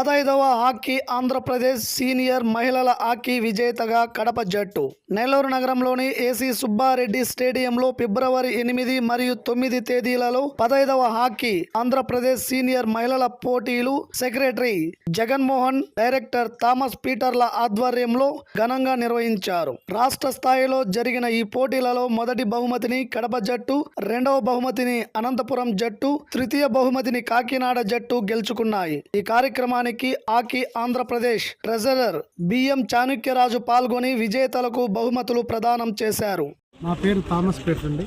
పదైదవ hockey Andhra Pradesh senior మహిళల hockey విజేతగా కడప జట్టు. నెల్లూరు నగరంలోని ఏసీ సుబ్బారెడ్డి స్టేడియంలో ఫిబ్రవరి ఎనిమిది మరియు తొమ్మిది తేదీలలో పదైదవ హాకీ ఆంధ్రప్రదేశ్ సీనియర్ మహిళల పోటీలు సెక్రటరీ జగన్మోహన్ డైరెక్టర్ థామస్ పీటర్ల ఆధ్వర్యంలో ఘనంగా నిర్వహించారు. రాష్ట్ర స్థాయిలో జరిగిన ఈ పోటీలలో మొదటి బహుమతిని కడప జట్టు రెండవ బహుమతిని అనంతపురం జట్టు తృతీయ బహుమతిని కాకినాడ జట్టు గెలుచుకున్నాయి. ఈ కార్యక్రమానికి hockey Andhra Pradesh treasurer BM Chanukyaraju పాల్గొని విజేతలకు బహుమతులు ప్రదానం చేశారు. నా పేరు థామస్ పేట అండి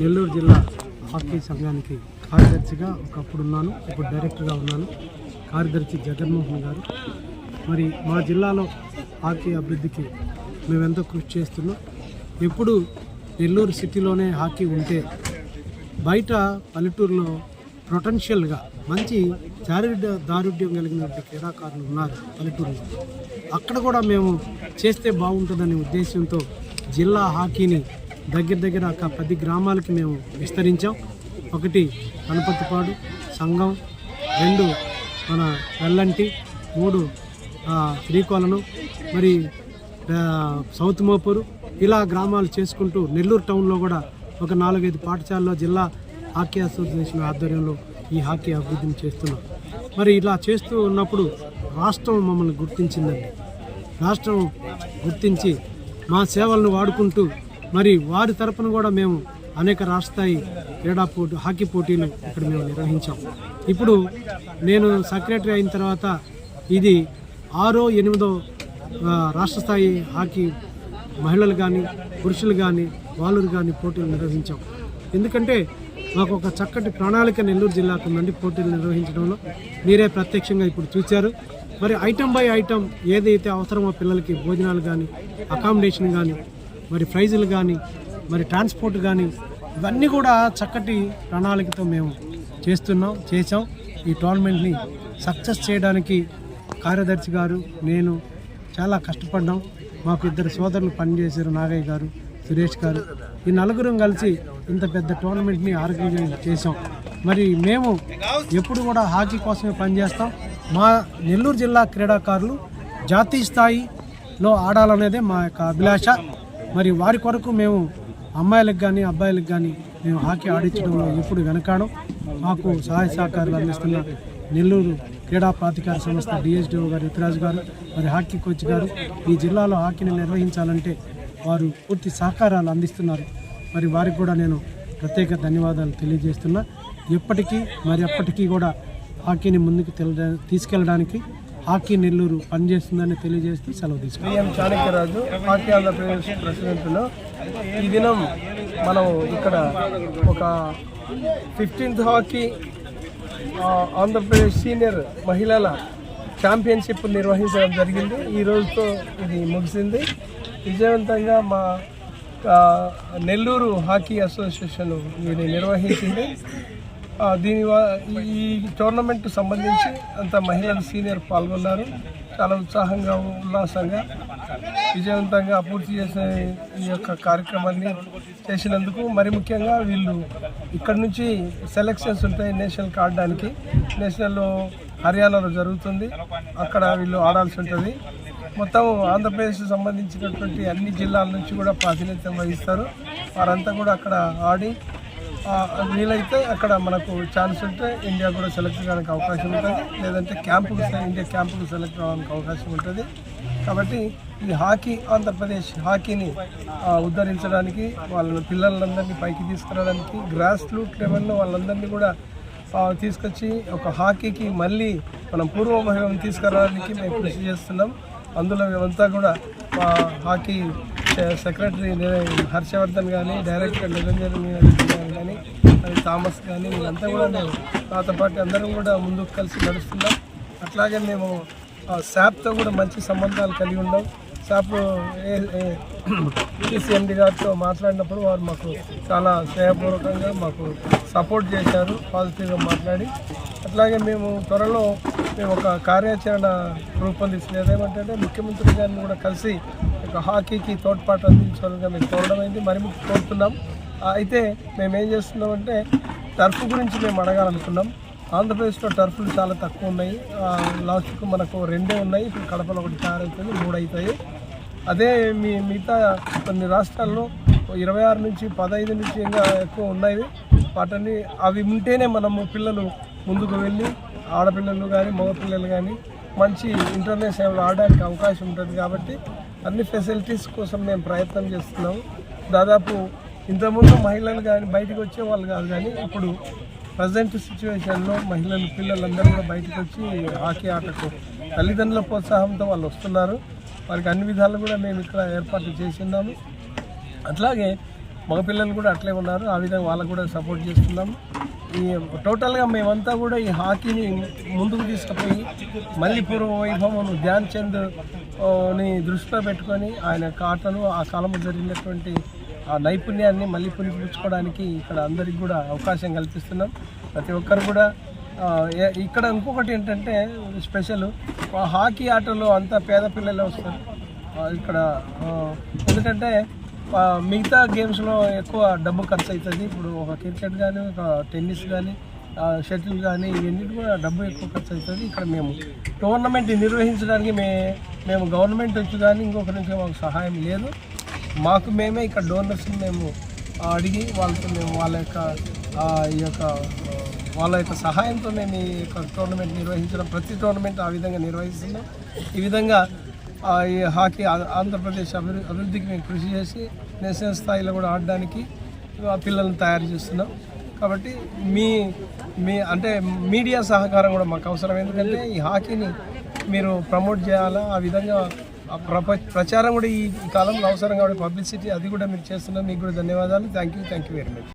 నెల్లూరు జిల్లా హాకీ సంఘానికి కార్యదర్శిగా ఒకప్పుడు ఉన్నాను ఇప్పుడు డైరెక్టర్గా ఉన్నాను కార్యదర్శి జగన్మోహన్ గారు. మరి మా జిల్లాలో హాకీ అభివృద్ధికి మేమెంతో కృషి చేస్తున్నాం. ఎప్పుడు నెల్లూరు సిటీలోనే హాకీ ఉంటే బయట పల్లెటూరులో పొటెన్షియల్గా మంచి చారిత్ర దారుఢ్యం కలిగినటువంటి క్రీడాకారులు ఉన్నారు పల్లెటూరులో. అక్కడ కూడా మేము చేస్తే బాగుంటుందనే ఉద్దేశంతో జిల్లా హాకీని దగ్గర దగ్గర ఒక పది గ్రామాలకి మేము విస్తరించాం. ఒకటి గణపతిపాడు సంఘం రెండు మన వెల్లంటి మూడు శ్రీకోలను మరి సౌత్ మోపూరు ఇలా గ్రామాలు చేసుకుంటూ నెల్లూరు టౌన్లో కూడా ఒక నాలుగైదు పాఠశాలలో జిల్లా హాకీ అసోసియేషన్ ఆధ్వర్యంలో ఈ హాకీ అభివృద్ధిని చేస్తున్నాం. మరి ఇలా చేస్తూ ఉన్నప్పుడు రాష్ట్రం మమ్మల్ని గుర్తించిందండి. రాష్ట్రం గుర్తించి మా సేవలను వాడుకుంటూ మరి వారి తరపున కూడా మేము అనేక రాష్ట్రస్థాయి క్రీడా పోటీ హాకీ పోటీలు ఇక్కడ మేము నిర్వహించాం. ఇప్పుడు నేను సెక్రటరీ అయిన తర్వాత ఇది ఆరో ఎనిమిదో రాష్ట్రస్థాయి రాష్ట్ర స్థాయి హాకీ మహిళలు కానీ పురుషులు కానీ వాళ్ళు కానీ పోటీలు నిర్వహించాం. ఎందుకంటే మాకు ఒక చక్కటి ప్రణాళిక నెల్లూరు జిల్లాకు ఉందండి పోటీలు నిర్వహించడంలో మీరే ప్రత్యక్షంగా ఇప్పుడు చూశారు. మరి ఐటమ్ బై ఐటమ్ ఏదైతే అవసరమో పిల్లలకి భోజనాలు కానీ అకామిడేషన్ కానీ మరి ప్రైజులు కానీ మరి ట్రాన్స్పోర్ట్ కానీ ఇవన్నీ కూడా చక్కటి ప్రణాళికతో మేము చేస్తున్నాం చేసాం ఈ టోర్నమెంట్ని సక్సెస్ చేయడానికి కార్యదర్శి గారు నేను చాలా కష్టపడ్డాం. మాకు ఇద్దరు సోదరులు పనిచేశారు నాగయ్య గారు. సురేష్ గారు. ఈ నలుగురం కలిసి ఇంత పెద్ద టోర్నమెంట్ని ఆర్గనైజ్ చేసాం మరి మేము ఎప్పుడు కూడా హాకీ కోసమే పనిచేస్తాం. మా నెల్లూరు జిల్లా క్రీడాకారులు జాతీయ స్థాయిలో ఆడాలనేదే మా యొక్క అభిలాష. మరి వారి కొరకు మేము అమ్మాయిలకు కానీ అబ్బాయిలకు కానీ మేము హాకీ ఆడించడంలో ఎప్పుడు వెనకాడం. మాకు సహాయ సహకారాలు అందిస్తున్న నెల్లూరు క్రీడా ప్రాధికార సంస్థ డిఎస్డిఓ గారు ఇతిరాజు గారు మరి హాకీ కోచ్ గారు ఈ జిల్లాలో హాకీని నిర్వహించాలంటే వారు పూర్తి సహకారాలు అందిస్తున్నారు. మరి వారికి కూడా నేను ప్రత్యేక ధన్యవాదాలు తెలియజేస్తున్నా. ఎప్పటికీ మరి ఎప్పటికీ కూడా హాకీని ముందుకు తెల తీసుకెళ్ళడానికి హాకీ నెల్లూరు పనిచేస్తుందని తెలియజేస్తూ సెలవు తీసుకున్నాం. బిఎం చాణక్యరాజు హాకీ ఆంధ్రప్రదేశ్ ప్రెసిడెంట్లో. ఈ దినం మనం ఇక్కడ ఒక ఫిఫ్టీన్త్ హాకీ ఆంధ్రప్రదేశ్ సీనియర్ మహిళల ఛాంపియన్షిప్ నిర్వహించడం జరిగింది. ఈ రోజుతో ఇది ముగిసింది. విజయవంతంగా మా నెల్లూరు హాకీ అసోసియేషన్ ఇది నిర్వహించింది. దీని ఈ టోర్నమెంట్ సంబంధించి అంత మహిళలు సీనియర్ పాల్గొన్నారు. చాలా ఉత్సాహంగా ఉల్లాసంగా విజయవంతంగా పూర్తి చేసిన ఈ యొక్క కార్యక్రమాన్ని చేసినందుకు మరి ముఖ్యంగా వీళ్ళు ఇక్కడ నుంచి సెలెక్షన్స్ ఉంటాయి నేషనల్కి ఆడడానికి నేషనల్లో హర్యానాలో జరుగుతుంది. అక్కడ వీళ్ళు ఆడాల్సి ఉంటుంది. మొత్తం ఆంధ్రప్రదేశ్ సంబంధించినటువంటి అన్ని జిల్లాల నుంచి కూడా ప్రాతినిధ్యం వహిస్తారు. వారంతా కూడా అక్కడ ఆడి వీలైతే అక్కడ మనకు ఛాన్స్ ఉంటే ఇండియా కూడా సెలెక్ట్ కావడానికి అవకాశం ఉంటుంది. లేదంటే క్యాంపుకు ఇండియా క్యాంపుకు సెలెక్ట్ కావడానికి అవకాశం ఉంటుంది. కాబట్టి ఈ హాకీ ఆంధ్రప్రదేశ్ హాకీని ఉద్ధరించడానికి వాళ్ళ పిల్లలందరినీ పైకి తీసుకురావడానికి గ్రాస్ రూట్ లెవెల్లో వాళ్ళందరినీ కూడా తీసుకొచ్చి ఒక హాకీకి మళ్ళీ మనం పూర్వ తీసుకురావడానికి మేము కృషి చేస్తున్నాం. అందులో మేమంతా కూడా మా హాకీ సెక్రటరీ హర్షవర్ధన్ కానీ డైరెక్టర్ నిరంజన్ గారు కానీ అది థామస్ కానీ వీళ్ళంతా కూడా మేము నాతో పాటు అందరం కూడా ముందుకు కలిసి నడుస్తున్నాం. అట్లాగే మేము ఆ, శాప్తో కూడా మంచి సంబంధాలు కలిగి ఉన్నాం. శాప్ సిఎండి గారితో మాట్లాడినప్పుడు వారు మాకు చాలా స్నేహపూర్వకంగా మాకు సపోర్ట్ చేశారు పాజిటివ్గా మాట్లాడి. అట్లాగే మేము త్వరలో మేము ఒక కార్యాచరణ రూపొందించింది ఏదేమంటే ముఖ్యమంత్రి గారిని కూడా కలిసి ఒక హాకీకి తోడ్పాటు అందించాలని మేము కోరడం అయింది. మరి కోరుతున్నాం. అయితే మేము ఏం చేస్తున్నామంటే టర్ఫ్ గురించి మేము అడగాలనుకున్నాం. ఆంధ్రప్రదేశ్లో టర్ఫ్లు చాలా తక్కువ ఉన్నాయి. ఆ, లాస్ట్కు మనకు రెండే ఉన్నాయి. ఇప్పుడు కడపలో ఒకటి తయారవుతుంది మూడు అవుతాయి అదే మీ మిగతా కొన్ని రాష్ట్రాల్లో ఇరవై ఆరు నుంచి పదహైదు నుంచి ఇంకా ఎక్కువ ఉన్నాయి. వాటిని అవి ఉంటేనే మనము పిల్లలు ముందుకు వెళ్ళి ఆడపిల్లలు కానీ మగపిల్లలు కానీ మంచి ఇంటర్నేషనల్ ఆడడానికి అవకాశం ఉంటుంది కాబట్టి అన్ని ఫెసిలిటీస్ కోసం మేము ప్రయత్నం చేస్తున్నాము. దాదాపు ఇంతకుముందు మహిళలు కానీ బయటకు వచ్చే వాళ్ళు కాదు కానీ ఇప్పుడు ప్రజెంట్ సిచ్యువేషన్లో మహిళలు పిల్లలందరూ కూడా బయటకు వచ్చి హాకీ ఆటకు తల్లిదండ్రుల ప్రోత్సాహంతో వాళ్ళు వస్తున్నారు. వారికి అన్ని విధాలు కూడా మేము ఇక్కడ ఏర్పాటు చేస్తున్నాము అట్లాగే మగపిల్లలు కూడా అట్లే ఉన్నారు. ఆ విధంగా వాళ్ళకు కూడా సపోర్ట్ చేస్తున్నాము. ఈ టోటల్గా మేమంతా కూడా ఈ హాకీని ముందుకు తీసుకుపోయి మళ్ళీ పూర్వ వైభవం ధ్యాన్ చంద్ని దృష్టిలో పెట్టుకొని ఆయన కాటను ఆటను ఆ కాలంలో జరిగినటువంటి ఆ నైపుణ్యాన్ని మళ్ళీ పులిపించుకోవడానికి ఇక్కడ అందరికి కూడా అవకాశం కల్పిస్తున్నాం. ప్రతి ఒక్కరు కూడా ఇక్కడ ఇంకొకటి ఏంటంటే స్పెషల్ హాకీ ఆటలో అంతా పేద పిల్లలే వస్తారు. ఇక్కడ ఎందుకంటే మిగతా గేమ్స్లో ఎక్కువ డబ్బు ఖర్చు అవుతుంది ఇప్పుడు ఒక క్రికెట్ కానీ ఒక టెన్నిస్ కానీ షటిల్ కానీ ఇవన్నిటి కూడా డబ్బు ఎక్కువ ఖర్చు అవుతుంది ఇక్కడ మేము టోర్నమెంట్ నిర్వహించడానికి మే మేము గవర్నమెంట్ నుంచి కానీ ఇంకొకరి నుంచి మాకు సహాయం లేదు. మాకు మేమే ఇక్కడ డోనర్స్ని మేము అడిగి వాళ్ళతో మేము వాళ్ళ యొక్క ఈ యొక్క వాళ్ళ యొక్క సహాయంతో మేము ఈ యొక్క టోర్నమెంట్ నిర్వహించడం ప్రతి టోర్నమెంట్ ఆ విధంగా నిర్వహిస్తున్నాం. ఈ విధంగా ఈ హాకీ ఆంధ్రప్రదేశ్ అభివృ అభివృద్ధికి మేము కృషి చేసి నేషనల్ స్థాయిలో కూడా ఆడడానికి ఆ పిల్లల్ని తయారు చేస్తున్నాం. కాబట్టి మీ మీ అంటే మీడియా సహకారం కూడా మాకు అవసరం. ఎందుకంటే ఈ హాకీని మీరు ప్రమోట్ చేయాలా? ఆ విధంగా ప్రచారం కూడా ఈ కాలంలో అవసరం కాబట్టి పబ్లిసిటీ అది కూడా మీరు చేస్తున్నారు మీకు కూడా ధన్యవాదాలు. Thank you thank you very much